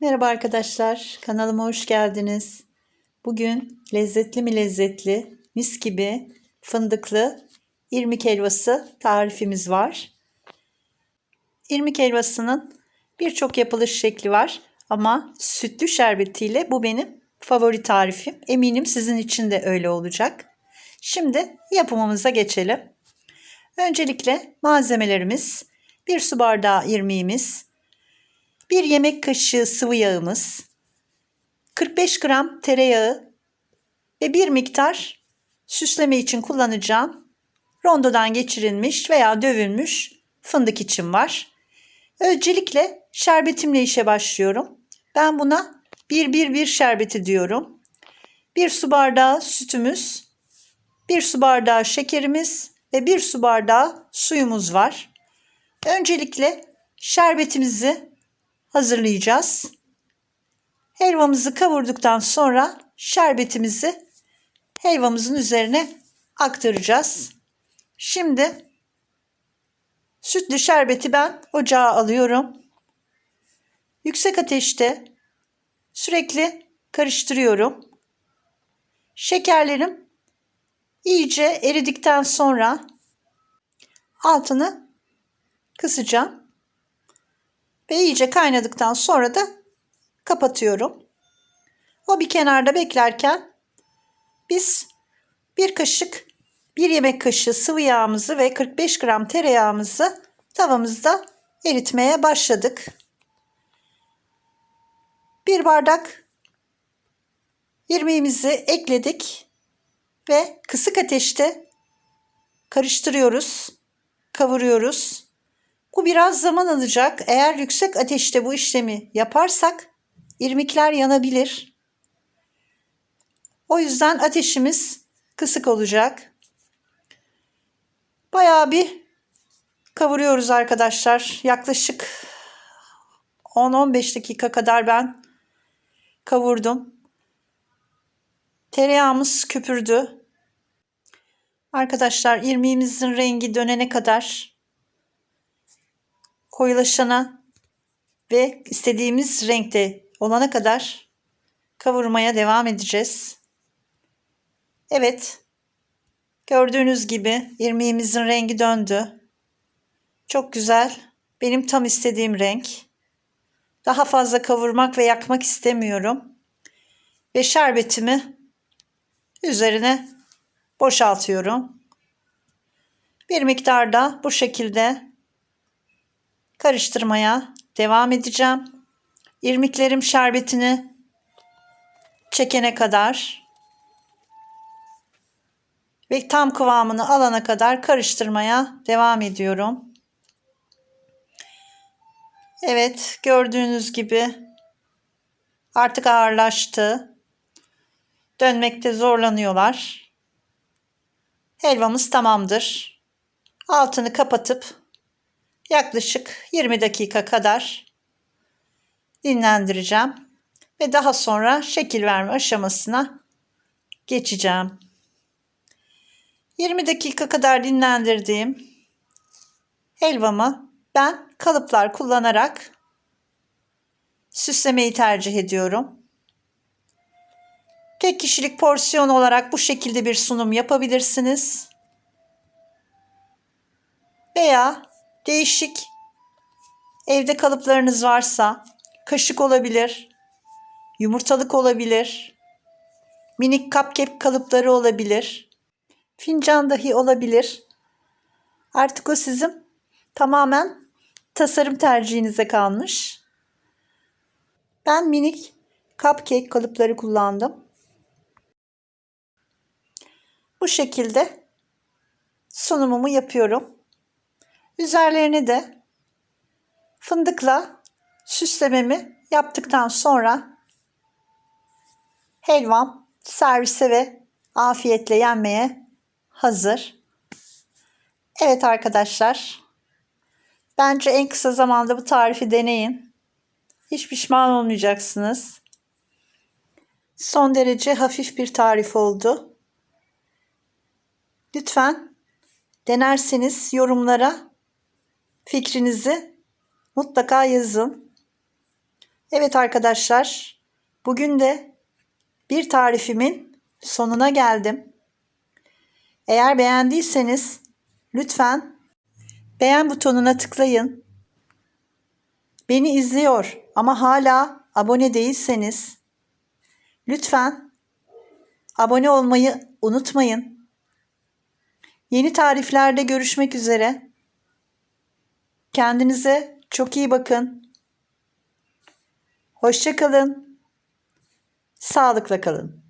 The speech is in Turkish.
Merhaba arkadaşlar, kanalıma hoş geldiniz. Bugün lezzetli mi lezzetli, mis gibi fındıklı irmik helvası tarifimiz var. İrmik helvasının birçok yapılış şekli var ama sütlü şerbetiyle bu benim favori tarifim. Eminim sizin için de öyle olacak. Şimdi yapımımıza geçelim. Öncelikle malzemelerimiz 1 su bardağı irmiğimiz, 1 yemek kaşığı sıvı yağımız, 45 gram tereyağı ve bir miktar süsleme için kullanacağım rondodan geçirilmiş veya dövülmüş fındık için var. Öncelikle şerbetimle işe başlıyorum. Ben buna 1-1-1 şerbeti diyorum. 1 su bardağı sütümüz, 1 su bardağı şekerimiz ve 1 su bardağı suyumuz var. Öncelikle şerbetimizi hazırlayacağız. Helvamızı kavurduktan sonra şerbetimizi helvamızın üzerine aktaracağız. Şimdi sütlü şerbeti ben ocağa alıyorum. Yüksek ateşte sürekli karıştırıyorum. Şekerlerim iyice eridikten sonra altını kısacağım. Ve iyice kaynadıktan sonra da kapatıyorum. O bir kenarda beklerken biz bir kaşık, bir yemek kaşığı sıvı yağımızı ve 45 gram tereyağımızı tavamızda eritmeye başladık. Bir bardak irmiğimizi ekledik ve kısık ateşte karıştırıyoruz, kavuruyoruz. Biraz zaman alacak. Eğer yüksek ateşte bu işlemi yaparsak irmikler yanabilir. O yüzden ateşimiz kısık olacak. Bayağı bir kavuruyoruz arkadaşlar. Yaklaşık 10-15 dakika kadar ben kavurdum. Tereyağımız köpürdü. Arkadaşlar irmiğimizin rengi dönene kadar koyulaşana ve istediğimiz renkte olana kadar kavurmaya devam edeceğiz. Evet. Gördüğünüz gibi irmiğimizin rengi döndü. Çok güzel. Benim tam istediğim renk. Daha fazla kavurmak ve yakmak istemiyorum. Ve şerbetimi üzerine boşaltıyorum. Bir miktar da bu şekilde karıştırmaya devam edeceğim. İrmiklerim şerbetini çekene kadar ve tam kıvamını alana kadar karıştırmaya devam ediyorum. Evet, gördüğünüz gibi artık ağırlaştı. Dönmekte zorlanıyorlar. Helvamız tamamdır. Altını kapatıp yaklaşık 20 dakika kadar dinlendireceğim ve daha sonra şekil verme aşamasına geçeceğim. 20 dakika kadar dinlendirdiğim helvamı ben kalıplar kullanarak süslemeyi tercih ediyorum. Tek kişilik porsiyon olarak bu şekilde bir sunum yapabilirsiniz. Veya değişik evde kalıplarınız varsa kaşık olabilir, yumurtalık olabilir, minik cupcake kalıpları olabilir, fincan dahi olabilir. Artık o sizin tamamen tasarım tercihinize kalmış. Ben minik cupcake kalıpları kullandım. Bu şekilde sunumumu yapıyorum. Üzerlerine de fındıkla süslememi yaptıktan sonra helvam servise ve afiyetle yenmeye hazır. Evet arkadaşlar. Bence en kısa zamanda bu tarifi deneyin. Hiç pişman olmayacaksınız. Son derece hafif bir tarif oldu. Lütfen denerseniz yorumlara fikrinizi mutlaka yazın. Evet arkadaşlar, bugün de bir tarifimin sonuna geldim. Eğer beğendiyseniz lütfen beğen butonuna tıklayın. Beni izliyor ama hala abone değilseniz lütfen abone olmayı unutmayın. Yeni tariflerde görüşmek üzere. Kendinize çok iyi bakın. Hoşça kalın. Sağlıkla kalın.